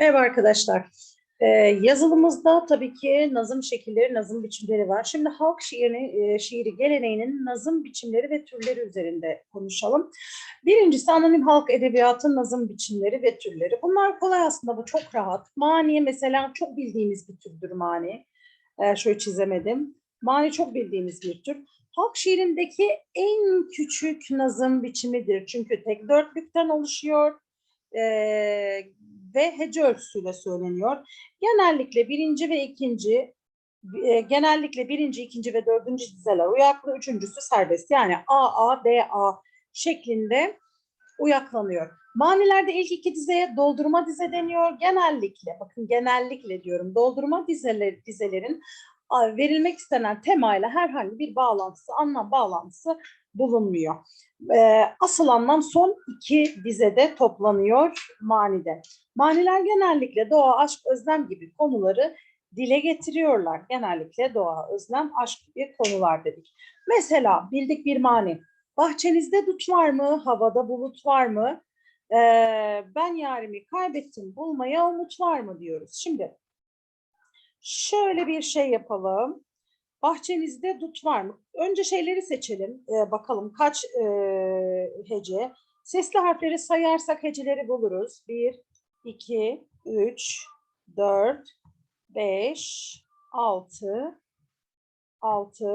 Merhaba arkadaşlar. Ee, yazılımızda tabii ki nazım şekilleri, nazım biçimleri var. Şimdi halk şiirini, e, şiiri geleneğinin nazım biçimleri ve türleri üzerinde konuşalım. Birincisi anonim halk edebiyatı nazım biçimleri ve türleri. Bunlar kolay aslında bu çok rahat. Mani mesela çok bildiğimiz bir türdür mani. Ee, şöyle çizemedim. Mani çok bildiğimiz bir tür. Halk şiirindeki en küçük nazım biçimidir. Çünkü tek dörtlükten oluşuyor. Ee, ve hece ölçüsüyle söyleniyor. Genellikle birinci ve ikinci, e, genellikle birinci, ikinci ve dördüncü dizeler uyaklı, üçüncüsü serbest. Yani A, A, B, A şeklinde uyaklanıyor. Manilerde ilk iki dizeye doldurma dize deniyor. Genellikle, bakın genellikle diyorum, doldurma dizeler, dizelerin verilmek istenen temayla herhangi bir bağlantısı, anlam bağlantısı bulunmuyor. Ee, asıl anlam son iki dizede toplanıyor manide. Maniler genellikle doğa, aşk, özlem gibi konuları dile getiriyorlar. Genellikle doğa, özlem, aşk gibi konular dedik. Mesela bildik bir mani. Bahçenizde dut var mı? Havada bulut var mı? Ee, ben yarimi kaybettim, bulmaya umut var mı diyoruz. Şimdi şöyle bir şey yapalım. Bahçenizde dut var mı? Önce şeyleri seçelim. Ee, bakalım kaç e, hece. Sesli harfleri sayarsak heceleri buluruz. 1, 2, 3, 4, 5, 6, 6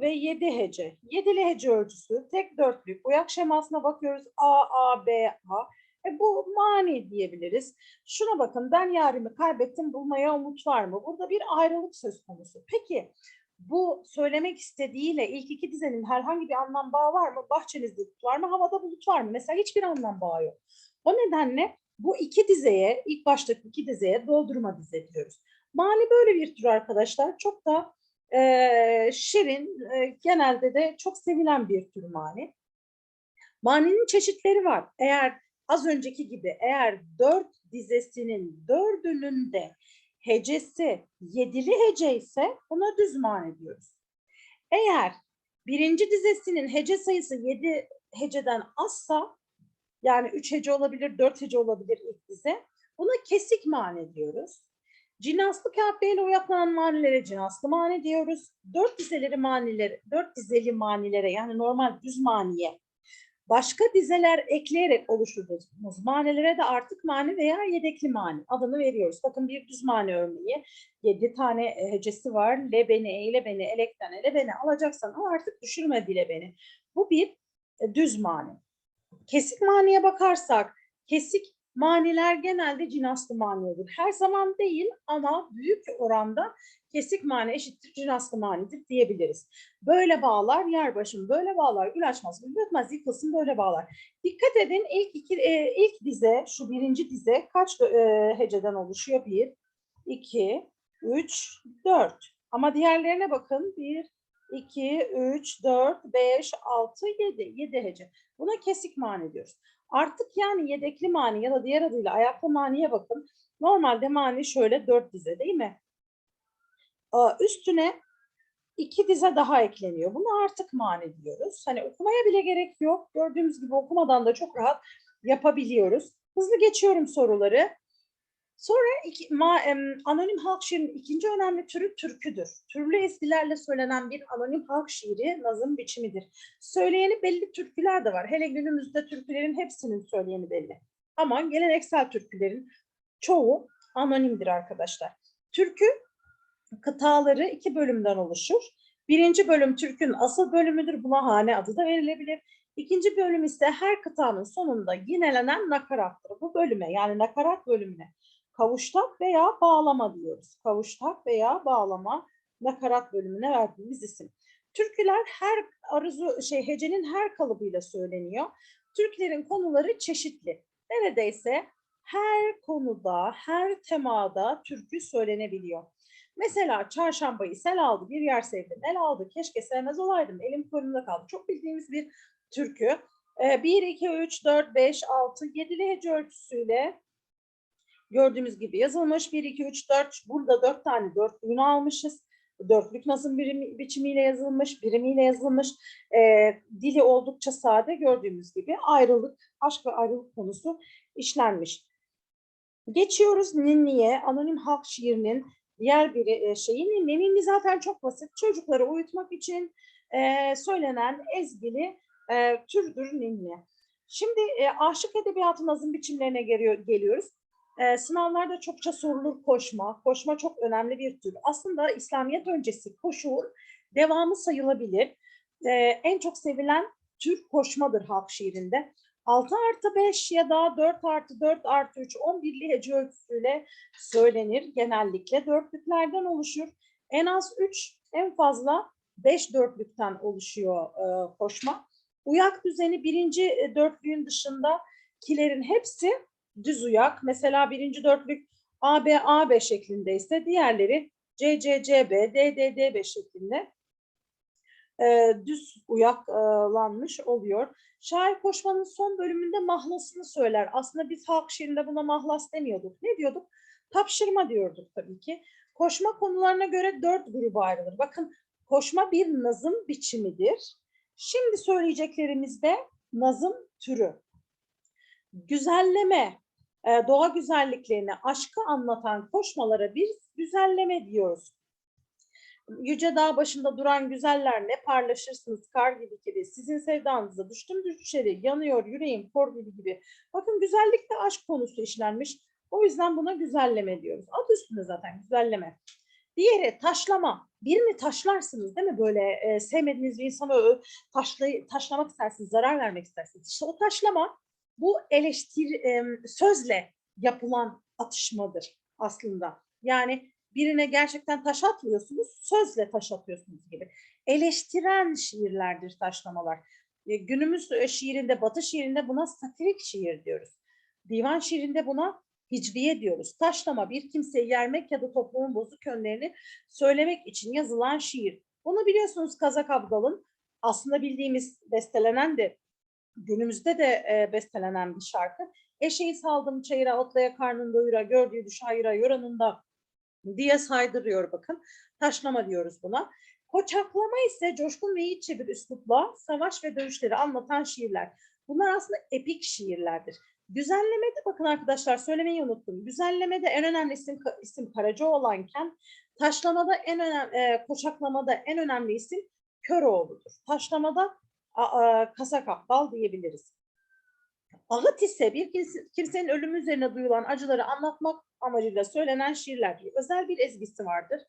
ve 7 hece. Yedili hece ölçüsü tek dörtlük. Uyak şemasına bakıyoruz. A, A, B, A. E bu mani diyebiliriz. Şuna bakın ben yarimi kaybettim bulmaya umut var mı? Burada bir ayrılık söz konusu. Peki bu söylemek istediğiyle ilk iki dizenin herhangi bir anlam bağı var mı? Bahçenizde bulut var mı? Havada bulut var mı? Mesela hiçbir anlam bağı yok. O nedenle bu iki dizeye, ilk baştaki iki dizeye doldurma dize diyoruz. Mani böyle bir tür arkadaşlar. Çok da e, şirin, e, genelde de çok sevilen bir tür mani. Maninin çeşitleri var. Eğer az önceki gibi eğer dört dizesinin dördünün de hecesi yedili hece ise buna düz diyoruz. Eğer birinci dizesinin hece sayısı yedi heceden azsa yani üç hece olabilir, dört hece olabilir ilk dize. Buna kesik mani diyoruz. Cinaslı kâfiyeyle uyaklanan manilere cinaslı mani diyoruz. Dört dizeleri manileri, dört dizeli manilere yani normal düz maniye başka dizeler ekleyerek oluşturduğumuz manelere de artık mani veya yedekli mani adını veriyoruz. Bakın bir düz mani örneği. Yedi tane e, hecesi var. Le beni, eyle beni, elekten ele beni alacaksan ama artık düşürme dile beni. Bu bir e, düz mani. Kesik maniye bakarsak, kesik maniler genelde cinaslı mani olur. Her zaman değil ama büyük oranda kesik mani eşittir cinaslı manidir diyebiliriz. Böyle bağlar yer başım, böyle bağlar gül açmaz, gül dökmez, yıkılsın böyle bağlar. Dikkat edin ilk iki, e, ilk dize, şu birinci dize kaç e, heceden oluşuyor? Bir, iki, üç, dört. Ama diğerlerine bakın. Bir, 2, 3, 4, 5, 6, 7. 7 hece. Buna kesik mani diyoruz. Artık yani yedekli mani ya da diğer adıyla ayaklı maniye bakın. Normalde mani şöyle 4 dize değil mi? Üstüne iki dize daha ekleniyor. Bunu artık mani diyoruz. Hani okumaya bile gerek yok. Gördüğümüz gibi okumadan da çok rahat yapabiliyoruz. Hızlı geçiyorum soruları. Sonra iki, ma, em, anonim halk şiirinin ikinci önemli türü türküdür. Türlü eskilerle söylenen bir anonim halk şiiri nazım biçimidir. Söyleyeni belli türküler de var. Hele günümüzde türkülerin hepsinin söyleyeni belli. Ama geleneksel türkülerin çoğu anonimdir arkadaşlar. Türkü kıtaları iki bölümden oluşur. Birinci bölüm türkün asıl bölümüdür. Buna hane adı da verilebilir. İkinci bölüm ise her kıtanın sonunda yinelenen nakarattır. Bu bölüme yani nakarat bölümüne kavuştak veya bağlama diyoruz. Kavuştak veya bağlama nakarat bölümüne verdiğimiz isim. Türküler her arzu şey hecenin her kalıbıyla söyleniyor. Türklerin konuları çeşitli. Neredeyse her konuda, her temada türkü söylenebiliyor. Mesela çarşambayı sel aldı, bir yer sevdim, el aldı, keşke sevmez olaydım, elim kolumda kaldı. Çok bildiğimiz bir türkü. 1, 2, 3, 4, 5, 6, 7'li hece ölçüsüyle gördüğümüz gibi yazılmış. 1, 2, 3, 4. Burada 4 tane dörtlüğünü almışız. Dörtlük nazım birim, biçimiyle yazılmış, birimiyle yazılmış. E, dili oldukça sade gördüğümüz gibi ayrılık, aşk ve ayrılık konusu işlenmiş. Geçiyoruz ninniye. Anonim halk şiirinin diğer bir e, şeyi ninni. Ninni zaten çok basit. Çocukları uyutmak için e, söylenen ezgili e, türdür ninni. Şimdi e, aşık edebiyatı nazım biçimlerine geliyor, geliyoruz. E, sınavlarda çokça sorulur koşma. Koşma çok önemli bir tür. Aslında İslamiyet öncesi koşuğun devamı sayılabilir. E, en çok sevilen tür koşmadır halk şiirinde. 6 artı 5 ya da 4 artı 4 artı 3 11'li hece ölçüsüyle söylenir. Genellikle dörtlüklerden oluşur. En az 3 en fazla 5 dörtlükten oluşuyor e, koşma. Uyak düzeni birinci e, dörtlüğün dışında kilerin hepsi düz uyak. Mesela birinci dörtlük AB AB şeklindeyse diğerleri CCCB, DDDB şeklinde e, düz uyaklanmış oluyor. Şair Koşman'ın son bölümünde mahlasını söyler. Aslında biz halk şiirinde buna mahlas demiyorduk. Ne diyorduk? Tapşırma diyorduk tabii ki. Koşma konularına göre dört gruba ayrılır. Bakın koşma bir nazım biçimidir. Şimdi söyleyeceklerimiz de nazım türü. Güzelleme, e, doğa güzelliklerini, aşkı anlatan koşmalara biz güzelleme diyoruz. Yüce dağ başında duran güzeller ne parlaşırsınız kar gibi gibi. Sizin sevdanıza düştüm düşeri yanıyor yüreğim kor gibi gibi. Bakın güzellikte aşk konusu işlenmiş. O yüzden buna güzelleme diyoruz. Adı üstünde zaten güzelleme. Diğeri taşlama. Birini taşlarsınız değil mi? Böyle e, sevmediğiniz bir insanı taşlay- taşlamak istersiniz, zarar vermek istersiniz. İşte o taşlama bu eleştir sözle yapılan atışmadır aslında. Yani birine gerçekten taş atmıyorsunuz, sözle taş atıyorsunuz gibi. Eleştiren şiirlerdir taşlamalar. E, günümüz e, şiirinde, batı şiirinde buna satirik şiir diyoruz. Divan şiirinde buna hicriye diyoruz. Taşlama bir kimseyi yermek ya da toplumun bozuk yönlerini söylemek için yazılan şiir. Bunu biliyorsunuz Kazak Abdal'ın aslında bildiğimiz bestelenen de günümüzde de e, bestelenen bir şarkı. Eşeği saldım çayıra, otlaya karnını doyura, gördüğü düş hayıra, yoranında diye saydırıyor bakın. Taşlama diyoruz buna. Koçaklama ise coşkun ve yiğitçe bir üslupla savaş ve dövüşleri anlatan şiirler. Bunlar aslında epik şiirlerdir. Güzellemede bakın arkadaşlar söylemeyi unuttum. Güzellemede en önemli isim, isim Karacaoğlanken taşlamada en önemli, e, koçaklamada en önemli isim Köroğlu'dur. Taşlamada Kasa Kaptal diyebiliriz. Ahıt ise bir kimsenin ölümü üzerine duyulan acıları anlatmak amacıyla söylenen şiirlerdir. Özel bir ezgisi vardır.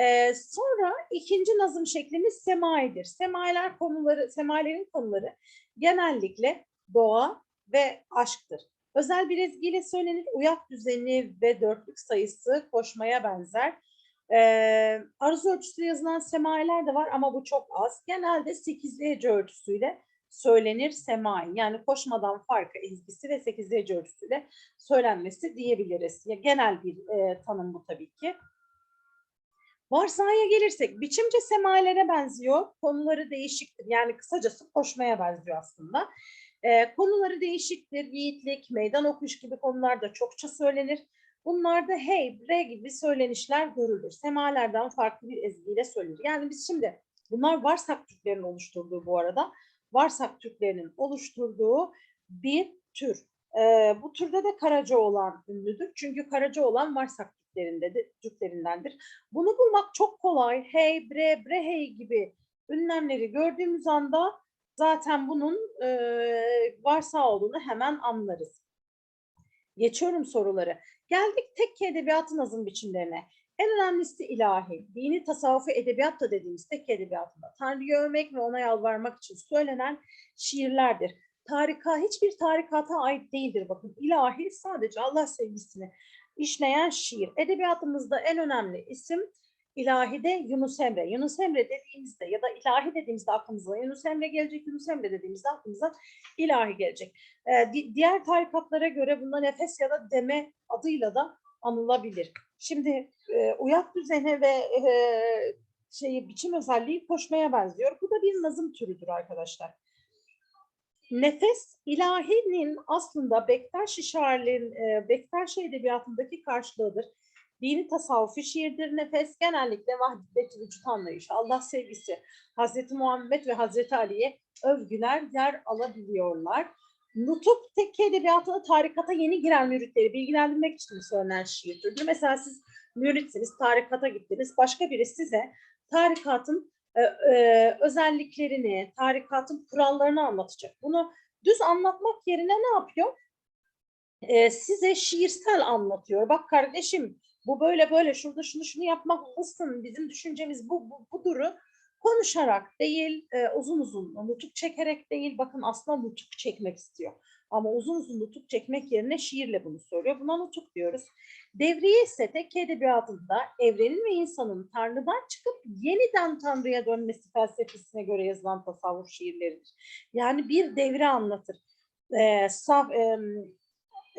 Ee, sonra ikinci nazım şeklimiz semaidir. Semailer konuları, semailerin konuları genellikle doğa ve aşktır. Özel bir ezgiyle söylenir. Uyak düzeni ve dörtlük sayısı koşmaya benzer. Ee, aruz ölçüsü yazılan semailer de var ama bu çok az. Genelde sekizli hece ölçüsüyle söylenir semai. Yani koşmadan farkı ezgisi ve sekizli hece ölçüsüyle söylenmesi diyebiliriz. Ya, genel bir e, tanım bu tabii ki. Varsaya gelirsek biçimce semailere benziyor. Konuları değişiktir. Yani kısacası koşmaya benziyor aslında. E, konuları değişiktir. Yiğitlik, meydan okuş gibi konular da çokça söylenir. Bunlarda hey, bre gibi söylenişler görülür. Semalerden farklı bir ezgiyle söylenir. Yani biz şimdi bunlar Varsak Türklerin oluşturduğu bu arada. Varsak Türklerinin oluşturduğu bir tür. E, bu türde de Karaca olan ünlüdür. Çünkü Karaca olan Varsak Türklerinde de, Türklerindendir. Bunu bulmak çok kolay. Hey, bre, bre, hey gibi ünlemleri gördüğümüz anda zaten bunun e, varsa olduğunu hemen anlarız. Geçiyorum soruları. Geldik tekke edebiyatı nazım biçimlerine. En önemlisi ilahi, dini tasavvufu edebiyat da dediğimiz tekke edebiyatında Tanrı'yı övmek ve ona yalvarmak için söylenen şiirlerdir. Tarika hiçbir tarikata ait değildir bakın. İlahi sadece Allah sevgisini işleyen şiir. Edebiyatımızda en önemli isim İlahide Yunus Emre. Yunus Emre dediğimizde ya da ilahi dediğimizde aklımıza Yunus Emre gelecek, Yunus Emre dediğimizde aklımıza ilahi gelecek. Ee, di diğer tarikatlara göre bunda nefes ya da deme adıyla da anılabilir. Şimdi e, uyak düzeni ve e, şeyi biçim özelliği koşmaya benziyor. Bu da bir nazım türüdür arkadaşlar. Nefes ilahinin aslında Bektaşi şairlerin e, Bektaşi edebiyatındaki karşılığıdır. Dini tasavvufi şiirdir nefes. Genellikle vahdet vücut anlayışı, Allah sevgisi, Hazreti Muhammed ve Hazreti Ali'ye övgüler yer alabiliyorlar. Nutuk tekke edebiyatına tarikata yeni giren müritleri bilgilendirmek için söylenen şiir türüdür. Mesela siz müritsiniz, tarikata gittiniz. Başka biri size tarikatın e, e, özelliklerini, tarikatın kurallarını anlatacak. Bunu düz anlatmak yerine ne yapıyor? E, size şiirsel anlatıyor. Bak kardeşim bu böyle böyle şurada şunu şunu yapmalısın. Bizim düşüncemiz bu, bu buduru konuşarak değil, e, uzun uzun nutuk çekerek değil. Bakın aslında nutuk çekmek istiyor. Ama uzun uzun nutuk çekmek yerine şiirle bunu söylüyor. Buna nutuk diyoruz. Devriye ise tek edebiyatında evrenin ve insanın Tanrı'dan çıkıp yeniden Tanrı'ya dönmesi felsefesine göre yazılan tasavvuf şiirleridir. Yani bir devri anlatır. Ee, saf, e,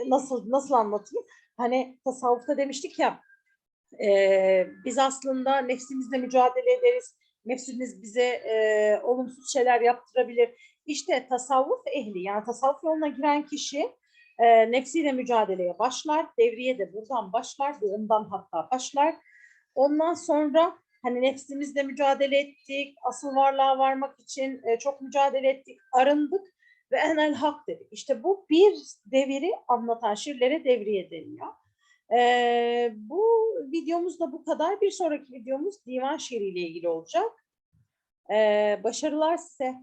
nasıl nasıl anlatayım? Hani tasavvufta demiştik ya e, biz aslında nefsimizle mücadele ederiz. Nefsimiz bize e, olumsuz şeyler yaptırabilir. İşte tasavvuf ehli yani tasavvuf yoluna giren kişi e, nefsiyle mücadeleye başlar. Devriye de buradan başlar. Doğumdan hatta başlar. Ondan sonra hani nefsimizle mücadele ettik. Asıl varlığa varmak için e, çok mücadele ettik. Arındık ve enel hak dedik. İşte bu bir deviri anlatan şiirlere devriye deniyor. Ee, bu videomuz da bu kadar. Bir sonraki videomuz divan şiiriyle ilgili olacak. Ee, başarılar size.